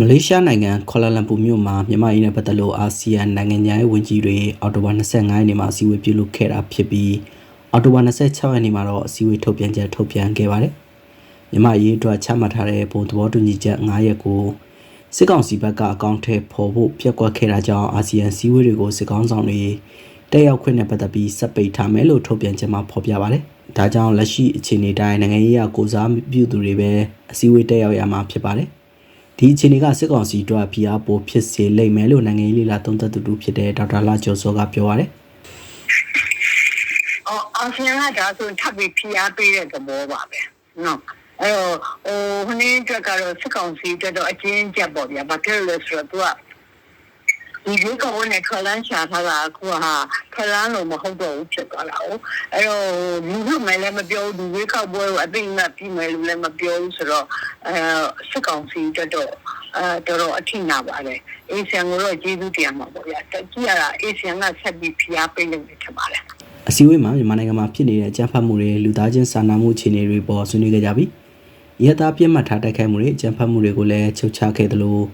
မလေးရှားနိုင်ငံကွာလာလမ်ပူမြို့မှာမြန်မာပြည်နဲ့ပတ်သက်လို့အာဆီယံနိုင်ငံညာရေးဝန်ကြီးတွေအော်တိုဘာ25ရက်နေ့မှာအစည်းအဝေးပြုလုပ်ခဲ့တာဖြစ်ပြီးအော်တိုဘာ26ရက်နေ့မှာတော့အစည်းအဝေးထုတ်ပြန်ချက်ထုတ်ပြန်ခဲ့ပါတယ်။မြန်မာရေးအတွက်ချမှတ်ထားတဲ့ဘုံသဘောတူညီချက်9ရက်ကိုစစ်ကောင်စီဘက်ကအကောင့်ထဲပေါ်ဖို့ပြက်ကွက်ခဲ့တာကြောင့်အာဆီယံစည်းဝေးတွေကိုစစ်ကောင်ဆောင်တွေတက်ရောက်ခွင့်နဲ့ပတ်သက်ပြီးစက်ပိတ်ထားမယ်လို့ထုတ်ပြန်ချက်မှာဖော်ပြပါတယ်။ဒါကြောင့်လက်ရှိအခြေအနေတိုင်းနိုင်ငံရေးအကိုစားပြုသူတွေပဲအစည်းအဝေးတက်ရောက်ရမှာဖြစ်ပါတယ်။ ဒီအခြေအနေကစစ်ကောင်စီတို့ဖိအားပိုဖြစ်စေလိမ့်မယ်လို့နိုင်ငံရေးလေလာသုံးသပ်သူတို့ဖြစ်တဲ့ဒေါက်တာလာကျော်စောကပြောပါတယ်အော်အာဆီယံကဒါဆိုထပ်ပြီးဖိအားပေးတဲ့သဘောပါပဲနော်အဲ့တော့ဟိုဟိုနေ့အတွက်ကတော့စစ်ကောင်စီအတွက်တော့အကျဉ်းချက်ပေါ့ဗျာဘာဖြစ်လို့လဲဆိုတော့သူက ဒီဒီကောနဲ့ခလန်းချာထားတာအခုဟာခလန်းလို့မဟုတ်တော့ဘူးဖြစ်သွားတာ哦အဲ့တော့လူကမှလည်းမပြောဘူးဒီကောက်ပွဲကိုအသိမှပြီးမယ်လို့လည်းမပြောဘူးဆိုတော့အဲစစ်ကောင်စီအတွက်တော့အဲတော်တော်အထိနာပါတယ်အေးဆန်ကိုတော့ကျေးဇူးတင်မှာပေါ့ဗျာတက်ကြည့်ရတာအေးဆန်ကဆက်ပြီးဖိအားပေးနေတယ်ထင်ပါတယ်အစည်းအဝေးမှာမြန်မာနိုင်ငံမှာဖြစ်နေတဲ့အကြမ်းဖက်မှုတွေလူသားချင်းစာနာမှုအခြေအနေတွေပေါ်ဆွေးနွေးခဲ့ကြပြီးရတပြစ်မှတ်ထားတိုက်ခိုက်မှုတွေအကြမ်းဖက်မှုတွေကိုလည်းချုပ်ချခဲ့တယ်လို့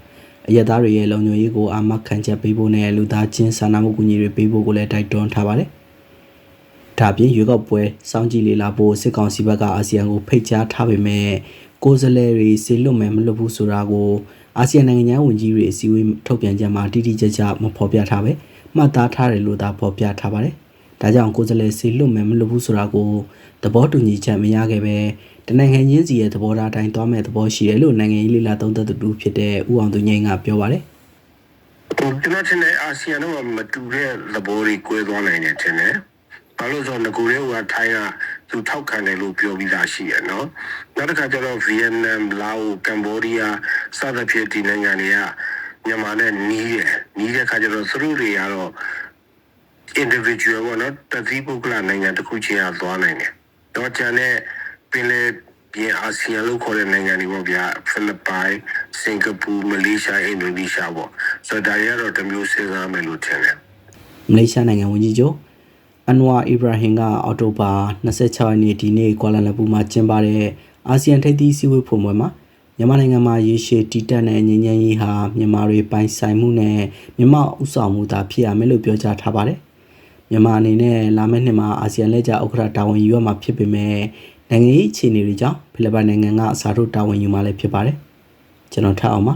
အရသားတွေရဲ့လုံခြုံရေးကိုအာမခံချက်ပေးဖို့နဲ့လူသားချင်းစာနာမှုကူညီတွေပေးဖို့ကိုလည်းတိုက်တွန်းထားပါတယ်။ဒါပြင်ရွေးကောက်ပွဲစောင့်ကြည့်လေ့လာဖို့စစ်ကောင်စီဘက်ကအာဆီယံကိုဖိတ်ကြားထားပေမဲ့ကိုယ်စားလှယ်တွေစေလွတ်မယ်မလွတ်ဘူးဆိုတာကိုအာဆီယံနိုင်ငံသားဝန်ကြီးတွေအစည်းအဝေးထုတ်ပြန်ကြမှာတိတိကျကျမဖော်ပြထားပဲမှတ်သားထားတယ်လို့သာဖော်ပြထားပါတယ်။ ဒါကြောင့်ကိုယ်စားလှယ်စေလွတ်မယ်မလွတ်ဘူးဆိုတာကိုသဘောတူညီချက်မရခဲ့ပဲတနိုင်ငံချင်းစီရဲ့သဘောထားတိုင်းသွားမဲ့သဘောရှိတယ်လို့နိုင်ငံရေးလေလာသုံးသပ်သူဖြစ်တဲ့ဦးအောင်သူငိမ့်ကပြောပါတယ်ဟိုကျွန်တော်ထင်တယ်အာဆီယံတော့မတူတဲ့သဘောတွေ꿰သွားနိုင်တယ်ထင်တယ်။ဘာလို့ဆိုတော့ငကိုရဲကထိုင်းကသူထောက်ခံတယ်လို့ပြောပြီးသားရှိရနော်။နောက်တစ်ခါကျတော့ဗီယက်နမ်၊လာအို၊ကမ္ဘောဒီးယားစသဖြင့်ဒီနိုင်ငံတွေကမြန်မာနဲ့နီးတယ်။နီးတဲ့ခါကျတော့သူတို့တွေကတော့ individual ပေါ့နော်တတိပုဂ္ဂလနိုင်ငံတစ်ခုချင်းအသွားနိုင်တယ်။တော့ကျန်တဲ့ပင်လေပြင်အာဆီယံလို့ခေါ်တဲ့နိုင်ငံတွေပေါ့ဗျာဖိလစ်ပိုင်၊စင်ကာပူ၊မလေးရှား၊အင်ဒိုနီးရှားပေါ့ဆိုတော့ဒါတွေကတော့တစ်မျိုးစဉ်းစားမယ်လို့ထင်တယ်။မလေးရှားနိုင်ငံဝန်ကြီးချုပ်အန်ဝါအီဘရာဟင်ကအော်တိုဘာ26ရက်နေ့ဒီနေ့ကွာလာလမ်ပူမှာကျင်းပတဲ့အာဆီယံထိပ်သီးစည်းဝေးဖွင့်ပွဲမှာမြန်မာနိုင်ငံမှာရေရှည်တည်တတ်တဲ့ငြိမ်းချမ်းရေးဟာမြန်မာတွေပိုင်ဆိုင်မှုနဲ့မြန်မာဥဆောင်မှုသာဖြစ်ရမယ်လို့ပြောကြားထားပါတယ်။ မြန်မာအနေနဲ့လာမယ့်နှစ်မှာအာဆီယံလက်ကျဥက္ကဋ္ဌတာဝန်ယူရမှာဖြစ်ပေမဲ့နိုင်ငံရေးအခြေအနေတွေကြောင့်ဖိလစ်ပိုင်နိုင်ငံကအစားထိုးတာဝန်ယူမှာလည်းဖြစ်ပါတယ်ကျွန်တော်ထပ်အောင်ပါ